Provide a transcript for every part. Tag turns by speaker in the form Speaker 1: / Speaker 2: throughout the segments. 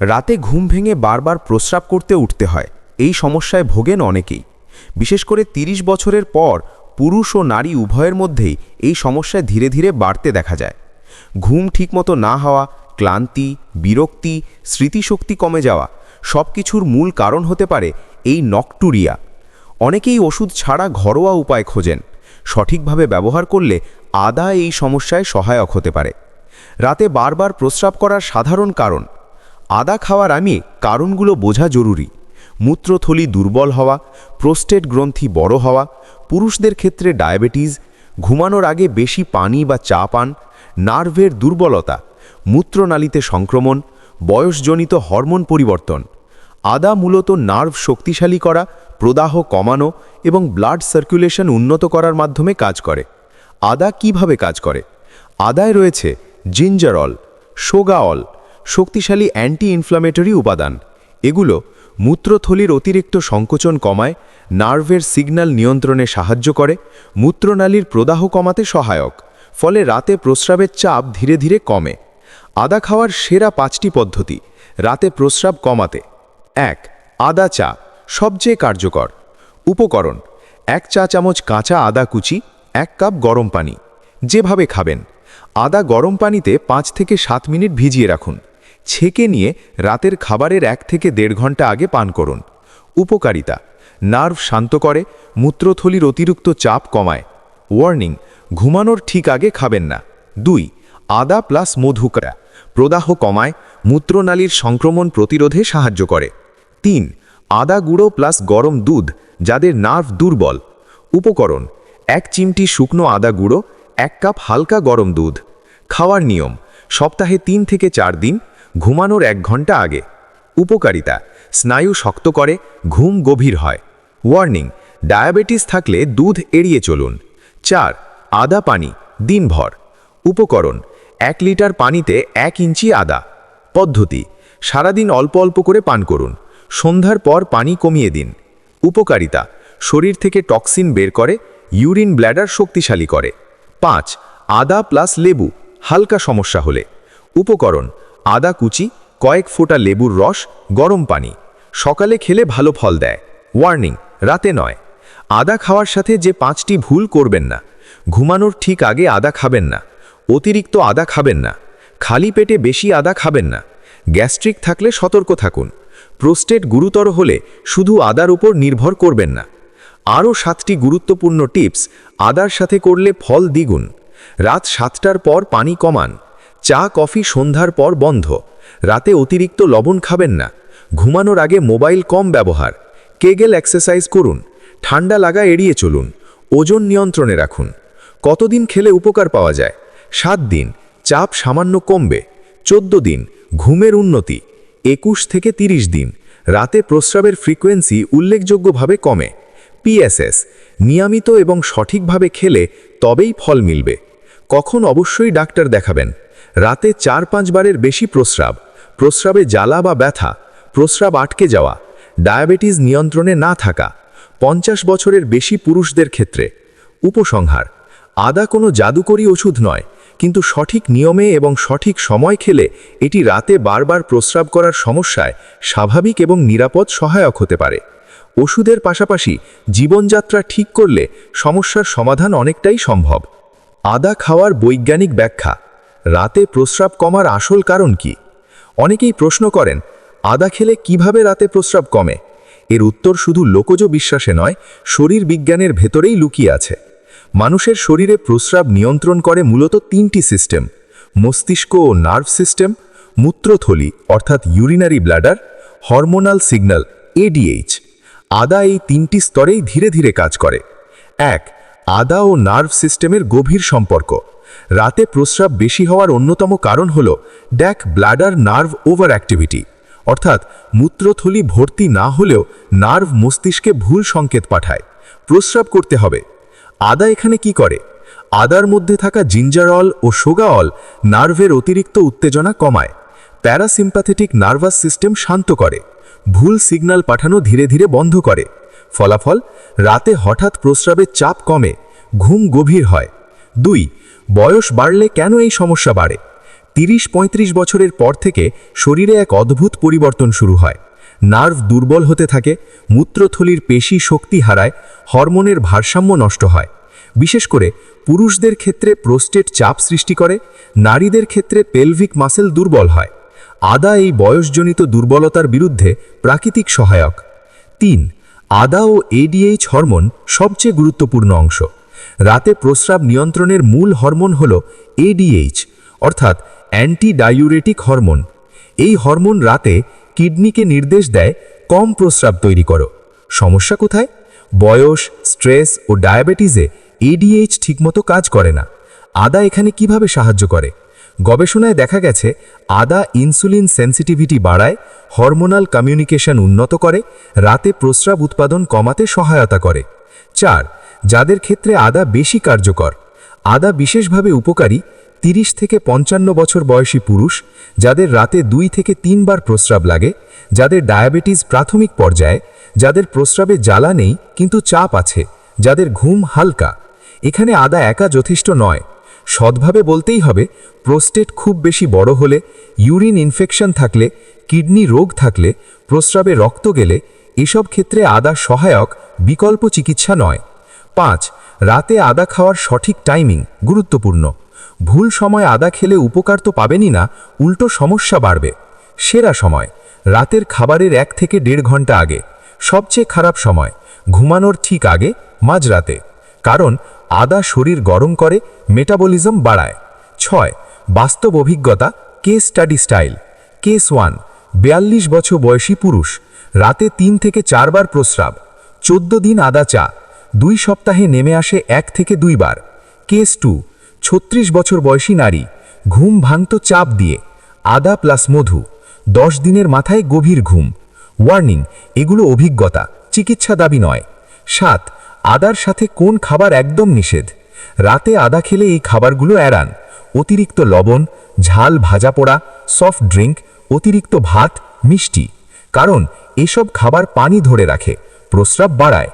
Speaker 1: রাতে ঘুম ভেঙে বারবার প্রস্রাব করতে উঠতে হয়। এই সমস্যায় ভোগেন অনেকেই। বিশেষ করে ৩০ বছরের পর পুরুষ ও নারী উভয়ের মধ্যেই এই সমস্যায় ধীরে ধীরে বাড়তে দেখা যায়। ঘুম ঠিকমতো না হওয়া, ক্লান্তি, বিরক্তি, স্মৃতিশক্তি কমে যাওয়া সব কিছুর মূল কারণ হতে পারে এই নকটুরিয়া। অনেকেই ওষুধ ছাড়া ঘরোয়া উপায় খোঁজেন। সঠিকভাবে ব্যবহার করলে আদা এই সমস্যায় সহায়ক হতে পারে। রাতে বারবার প্রস্রাব করার সাধারণ কারণ আদা খাওয়ার আমি কারণগুলো বোঝা জরুরি। মূত্রথলি দুর্বল হওয়া, প্রোস্টেট গ্রন্থি বড় হওয়া, পুরুষদের ক্ষেত্রে ডায়াবেটিস, ঘুমানোর আগে বেশি পানি বা চা পান, নার্ভের দুর্বলতা, মূত্রনালীতে সংক্রমণ, বয়সজনিত হরমোন পরিবর্তন। আদা মূলত নার্ভ শক্তিশালী করা, প্রদাহ কমানো এবং ব্লাড সার্কুলেশন উন্নত করার মাধ্যমে কাজ করে। আদা কীভাবে কাজ করে? আদায় রয়েছে জিঞ্জারল সোগাঅল শক্তিশালী অ্যান্টি ইনফ্লামেটরি উপাদান। এগুলো মূত্রথলির অতিরিক্ত সংকোচন কমায়, নার্ভের সিগন্যাল নিয়ন্ত্রণে সাহায্য করে, মূত্রনালীর প্রদাহ কমাতে সহায়ক, ফলে রাতে প্রস্রাবের চাপ ধীরে ধীরে কমে। আদা খাওয়ার সেরা পাঁচটি পদ্ধতি, রাতে প্রস্রাব কমাতে। এক, আদা চা, সবচেয়ে কার্যকর। উপকরণ, এক চা চামচ কাঁচা আদা কুচি, এক কাপ গরম পানি। যেভাবে খাবেন, আদা গরম পানিতে পাঁচ থেকে সাত মিনিট ভিজিয়ে রাখুন। ছেঁকে নিয়ে রাতের খাবারের এক থেকে দেড় ঘণ্টা আগে পান করুন। উপকারিতা, নার্ভ শান্ত করে, মূত্রথলির অতিরিক্ত চাপ কমায়। ওয়ার্নিং, ঘুমানোর ঠিক আগে খাবেন না। দুই, আদা প্লাস মধুকরা প্রদাহ কমায়, মূত্রনালীর সংক্রমণ প্রতিরোধে সাহায্য করে। তিন, আদা গুঁড়ো প্লাস গরম দুধ, যাদের নার্ভ দুর্বল। উপকরণ, এক চিমটি শুকনো আদা গুঁড়ো, এক কাপ হালকা গরম দুধ। খাওয়ার নিয়ম, সপ্তাহে তিন থেকে চার দিন। ঘুমানোর এক ঘণ্টা আগে। উপকারিতা, স্নায়ু শক্ত করে, ঘুম গভীর হয়। ওয়ার্নিং ডায়াবেটিস থাকলে দুধ এড়িয়ে চলুন। চার, আদা পানি, দিনভর। উপকরণ, এক লিটার পানিতে এক ইঞ্চি আদা। পদ্ধতি, সারাদিন অল্প অল্প করে পান করুন। সন্ধ্যার পর পানি কমিয়ে দিন। উপকারিতা, শরীর থেকে টক্সিন বের করে, ইউরিন ব্ল্যাডার শক্তিশালী করে। পাঁচ, আদা প্লাস লেবু, হালকা সমস্যা হলে। উপকরণ আদা কুচি, কয়েক ফোঁটা লেবুর রস, গরম পানি। সকালে খেলে ভালো ফল দেয়। ওয়ার্নিং রাতে নয়। আদা খাওয়ার সাথে যে পাঁচটি ভুল করবেন না। ঘুমানোর ঠিক আগে আদা খাবেন না। অতিরিক্ত আদা খাবেন না। খালি পেটে বেশি আদা খাবেন না। গ্যাস্ট্রিক থাকলে সতর্ক থাকুন। প্রোস্টেট গুরুতর হলে শুধু আদার উপর নির্ভর করবেন না। আরও সাতটি গুরুত্বপূর্ণ টিপস, আদার সাথে করলে ফল দ্বিগুণ। রাত সাতটার পর পানি কমান। চা, কফি সন্ধ্যার পর বন্ধ। রাতে অতিরিক্ত লবণ খাবেন না। ঘুমানোর আগে মোবাইল কম ব্যবহার। কেগেল এক্সারসাইজ করুন। ঠান্ডা লাগা এড়িয়ে চলুন। ওজন নিয়ন্ত্রণে রাখুন। কতদিন খেলে উপকার পাওয়া যায়? সাত দিন। চাপ সামান্য কমবে। চোদ্দ দিন। ঘুমের উন্নতি। একুশ থেকে ৩০ দিন। রাতে প্রস্রাবের ফ্রিকোয়েন্সি উল্লেখযোগ্যভাবে কমে। পিএসএস নিয়মিত এবং সঠিকভাবে খেলে তবেই ফল মিলবে। কখন অবশ্যই ডাক্তার দেখাবেন। রাতে চার পাঁচবারের বেশি প্রস্রাব। প্রস্রাবে জ্বালা বা ব্যথা, প্রস্রাব আটকে যাওয়া, ডায়াবেটিস নিয়ন্ত্রণে না থাকা, পঞ্চাশ বছরের বেশি পুরুষদের ক্ষেত্রে। উপসংহার, আদা কোনো জাদুকরী ওষুধ নয়, কিন্তু সঠিক নিয়মে এবং সঠিক সময় খেলে এটি রাতে বারবার প্রস্রাব করার সমস্যায় স্বাভাবিক এবং নিরাপদ সহায়ক হতে পারে। ওষুধের পাশাপাশি জীবনযাত্রা ঠিক করলে সমস্যার সমাধান অনেকটাই সম্ভব। আদা খাওয়ার বৈজ্ঞানিক ব্যাখ্যা রাতে প্রস্রাব কমার আসল কারণ কি? অনেকেই প্রশ্ন করেন, আদা খেলে কীভাবে রাতে প্রস্রাব কমে? এর উত্তর শুধু লোকজ বিশ্বাসে নয়, শরীর বিজ্ঞানের ভেতরেই লুকিয়ে আছে। মানুষের শরীরে প্রস্রাব নিয়ন্ত্রণ করে মূলত তিনটি সিস্টেম, মস্তিষ্ক ও নার্ভ সিস্টেম, মূত্রথলি, অর্থাৎ urinary bladder, hormonal signal ADH আদা এই তিনটি স্তরেই ধীরে ধীরে কাজ করে। এক, আদা ও নার্ভ সিস্টেমের গভীর সম্পর্ক। রাতে প্রস্রাব বেশি হওয়ার অন্যতম কারণ হল ড্যাক ব্লাডার নার্ভ ওভার অ্যাক্টিভিটি অর্থাৎ মূত্রথলি ভর্তি না হলেও নার্ভ মস্তিষ্কে ভুল সংকেত পাঠায়। প্রস্রাব করতে হবে। আদা এখানে কি করে? আদার মধ্যে থাকা জিঞ্জারল ও সোগাঅল নার্ভের অতিরিক্ত উত্তেজনা কমায়। প্যারাসিম্পাথেটিক নার্ভাস সিস্টেম শান্ত করে। ভুল সিগন্যাল পাঠানো ধীরে ধীরে বন্ধ করে। ফলাফল, রাতে হঠাৎ প্রস্রাবের চাপ কমে, ঘুম গভীর হয়। দুই বয়স বাড়লে কেন এই সমস্যা বাড়ে?
Speaker 2: তিরিশ পঁয়ত্রিশ বছরের পর থেকে শরীরে এক অদ্ভুত পরিবর্তন শুরু হয়। নার্ভ দুর্বল হতে থাকে, মূত্রথলির পেশি শক্তি হারায়, হরমোনের ভারসাম্য নষ্ট হয়। বিশেষ করে পুরুষদের ক্ষেত্রে প্রোস্টেট চাপ সৃষ্টি করে, নারীদের ক্ষেত্রে পেলভিক মাসেল দুর্বল হয়। আদা এই বয়সজনিত দুর্বলতার বিরুদ্ধে প্রাকৃতিক সহায়ক। তিন, আদা ও এডিএইচ হরমোন সবচেয়ে গুরুত্বপূর্ণ অংশ। রাতে প্রস্রাব নিয়ন্ত্রণের মূল হরমোন হল এডিএইচ অর্থাৎ অ্যান্টি ডায়ুরেটিক হরমোন। এই হরমোন রাতে কিডনিকে নির্দেশ দেয় কম প্রস্রাব তৈরি করো। সমস্যা কোথায়? বয়স, স্ট্রেস ও ডায়াবেটিসে এডিএইচ ঠিকমতো কাজ করে না। আদা এখানে কীভাবে সাহায্য করে? গবেষণায় দেখা গেছে, আদা ইনসুলিন সেন্সিটিভিটি বাড়ায়, হরমোনাল কমিউনিকেশন উন্নত করে, রাতে প্রস্রাব উৎপাদন কমাতে সহায়তা করে। চার যাদের ক্ষেত্রে আদা বেশি কার্যকর। আদা বিশেষভাবে উপকারী, তিরিশ থেকে পঞ্চান্ন বছর বয়সী পুরুষ, যাদের রাতে দুই থেকে তিনবার প্রস্রাব লাগে, যাদের ডায়াবেটিস প্রাথমিক পর্যায়ে, যাদের প্রস্রাবে জ্বালা নেই কিন্তু চাপ আছে, যাদের ঘুম হালকা। এখানে আদা একা যথেষ্ট নয়। সৎভাবে বলতেই হবে, প্রোস্টেট খুব বেশি বড় হলে, ইউরিন ইনফেকশন থাকলে, কিডনি রোগ থাকলে, প্রস্রাবে রক্ত গেলে, এসব ক্ষেত্রে আদা সহায়ক, বিকল্প চিকিৎসা নয়। পাঁচ, রাতে আদা খাওয়ার সঠিক টাইমিং গুরুত্বপূর্ণ। ভুল সময় আদা খেলে উপকার তো পাবেনই না, উল্টো সমস্যা বাড়বে। সেরা সময়, রাতের খাবারের এক থেকে দেড় ঘণ্টা আগে। সবচেয়ে খারাপ সময়, ঘুমানোর ঠিক আগে, মাঝরাতে। কারণ, আদা শরীর গরম করে, মেটাবলিজম বাড়ায়। ছয়, বাস্তব অভিজ্ঞতা, case study style. Case one, বিয়াল্লিশ বছর বয়সী পুরুষ, রাতে তিন থেকে চারবার প্রস্রাব। চোদ্দ দিন আদা চা। দুই সপ্তাহে নেমে আসে এক থেকে দুইবার। কেস টু, ছত্রিশ বছর বয়সী নারী, ঘুম ভাঙত চাপ দিয়ে, আদা প্লাস মধু, দশ দিনের মাথায় গভীর ঘুম। ওয়ার্নিং এগুলো অভিজ্ঞতা, চিকিৎসা দাবি নয়। সাত, আদার সাথে কোন খাবার একদম নিষেধ? রাতে আদা খেলে এই খাবারগুলো এড়ান। অতিরিক্ত লবণ, ঝাল ভাজা পোড়া সফট ড্রিঙ্ক অতিরিক্ত ভাত, মিষ্টি। কারণ, এসব খাবার পানি ধরে রাখে, প্রস্রাব বাড়ায়।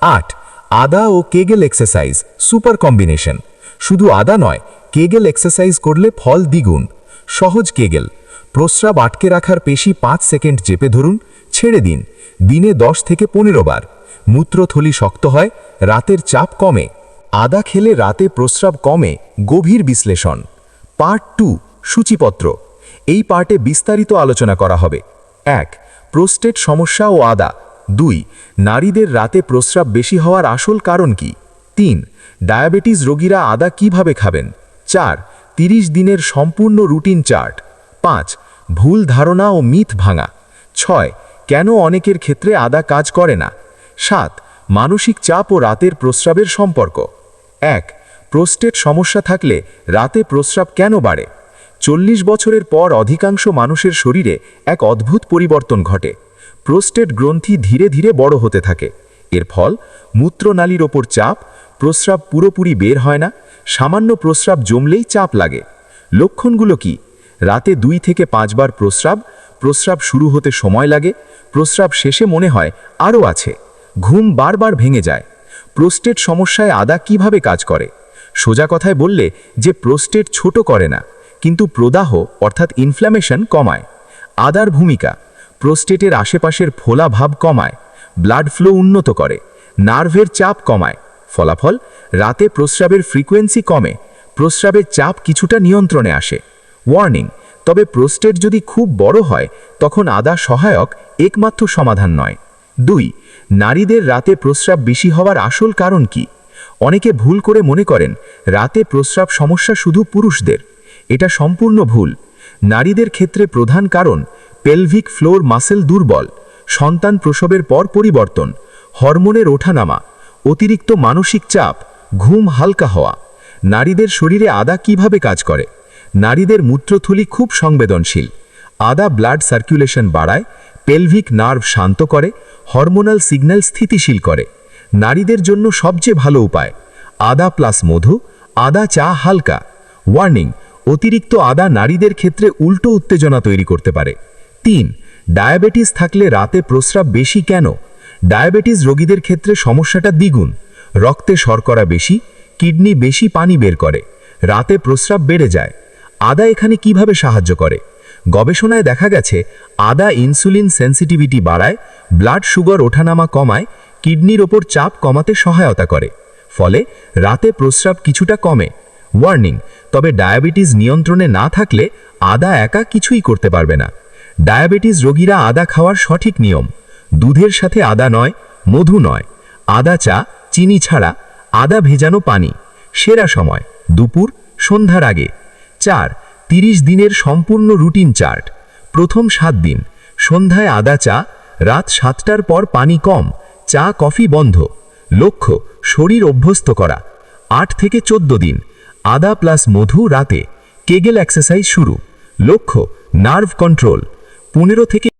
Speaker 2: আট আদা ও কেগেল এক্সারসাইজ সুপার কম্বিনেশন শুধু আদা নয়, কেগেল এক্সারসাইজ করলে ফল দ্বিগুণ। সহজ কেগেল। প্রস্রাব আটকে রাখার পেশি পাঁচ সেকেন্ড চেপে ধরুন, ছেড়ে দিন। দিনে দশ থেকে পনেরো বার। মূত্রথলি শক্ত হয়, রাতের চাপ কমে। আদা খেলে রাতে প্রস্রাব কমে, গভীর বিশ্লেষণ। পার্ট টু, সূচিপত্র। এই পার্টে বিস্তারিত আলোচনা করা হবে। এক, প্রোস্টেট সমস্যা ও আদা। দুই, নারীদের রাতে প্রস্রাব বেশি হওয়ার আসল কারণ কি? তিন, ডায়াবেটিস রোগীরা আদা কীভাবে খাবেন? চার, তিরিশ দিনের সম্পূর্ণ রুটিন চার্ট। পাঁচ, ভুল ধারণা ও মিথ ভাঙা। ছয়, কেন অনেকের ক্ষেত্রে আদা কাজ করে না? সাত, মানসিক চাপ ও রাতের প্রস্রাবের সম্পর্ক। এক, প্রোস্টেট সমস্যা থাকলে রাতে প্রস্রাব কেন বাড়ে? চল্লিশ বছরের পর অধিকাংশ মানুষের শরীরে এক অদ্ভুত পরিবর্তন ঘটে। প্রোস্টেট গ্রন্থি ধীরে ধীরে বড় হতে থাকে। এর ফল, মূত্রনালীর ওপর চাপ, প্রস্রাব পুরোপুরি বের হয় না, সামান্য প্রস্রাব জমলেই চাপ লাগে। লক্ষণগুলো কি? রাতে দুই থেকে পাঁচবার প্রস্রাব প্রস্রাব শুরু হতে সময় লাগে, প্রস্রাব শেষে মনে হয় আরও আছে, ঘুম বারবার ভেঙে যায়। প্রোস্টেট সমস্যায় আদা কীভাবে কাজ করে? সোজা কথায় বললে যে প্রোস্টেট ছোট করে না, কিন্তু প্রদাহ অর্থাৎ ইনফ্ল্যামেশন কমায়। আদার ভূমিকা প্রোস্টেটের আশেপাশের ফোলা ভাব কমায় ব্লাড ফ্লো উন্নত করে, নার্ভের চাপ কমায়, ফলাফল রাতে প্রস্রাবের ফ্রিকোয়েন্সি কমে, প্রস্রাবের চাপ কিছুটা নিয়ন্ত্রণে আসে। ওয়ার্নিং তবে প্রোস্টেট যদি খুব বড় হয়, তখন আদা সহায়ক একমাত্র সমাধান নয়। দুই, নারীদের রাতে প্রস্রাব বেশি হওয়ার আসল কারণ কি? অনেকে ভুল করে মনে করেন, রাতে প্রস্রাব সমস্যা শুধু পুরুষদের। এটা সম্পূর্ণ ভুল। নারীদের ক্ষেত্রে প্রধান কারণ পেলভিক ফ্লোর মাসেল দুর্বল, সন্তান প্রসবের পর পরিবর্তন, হরমোনের ওঠানামা, অতিরিক্ত মানসিক চাপ, ঘুম হালকা হওয়া, নারীদের শরীরে আদা কীভাবে কাজ করে? নারীদের মূত্রথলি খুব সংবেদনশীল, আদা ব্লাড সার্কুলেশন বাড়ায় পেলভিক নার্ভ শান্ত করে হরমোনাল সিগন্যাল স্থিতিশীল করে, নারীদের জন্য সবচেয়ে ভালো উপায়, আদা প্লাস মধু, আদা চা হালকা ওয়ার্নিং অতিরিক্ত আদা নারীদের ক্ষেত্রে উল্টো উত্তেজনা তৈরি করতে পারে তিন, ডায়াবেটিস থাকলে রাতে প্রস্রাব বেশি কেন? ডায়াবেটিস রোগীদের ক্ষেত্রে সমস্যাটা দ্বিগুণ। রক্তে শর্করা বেশি, কিডনি বেশি পানি বের করে, রাতে প্রস্রাব বেড়ে যায়। আদা এখানে কীভাবে সাহায্য করে? গবেষণায় দেখা গেছে, আদা ইনসুলিন সেন্সিটিভিটি বাড়ায়, ব্লাড সুগার ওঠানামা কমায়, কিডনির ওপর চাপ কমাতে সহায়তা করে। ফলে রাতে প্রস্রাব কিছুটা কমে। ওয়ার্নিং, তবে ডায়াবেটিস নিয়ন্ত্রণে না থাকলে আদা একা কিছুই করতে পারবে না। ডায়াবেটিস রোগীরা আদা খাওয়ার সঠিক নিয়ম। দুধের সাথে আদা নয়, মধু নয়। আদা চা, চিনি ছাড়া আদা ভেজানো পানি। সেরা সময়, দুপুর, সন্ধ্যার আগে। চার, তিরিশ দিনের সম্পূর্ণ রুটিন চার্ট। প্রথম সাত দিন, সন্ধ্যায় আদা চা, রাত সাতটার পর পানি কম, চা, কফি বন্ধ। লক্ষ্য, শরীর অভ্যস্ত করা। আট থেকে চোদ্দ দিন, আদা প্লাস মধু রাতে। কেগেল এক্সারসাইজ শুরু। লক্ষ্য, নার্ভ কন্ট্রোল। পনেরো থেকে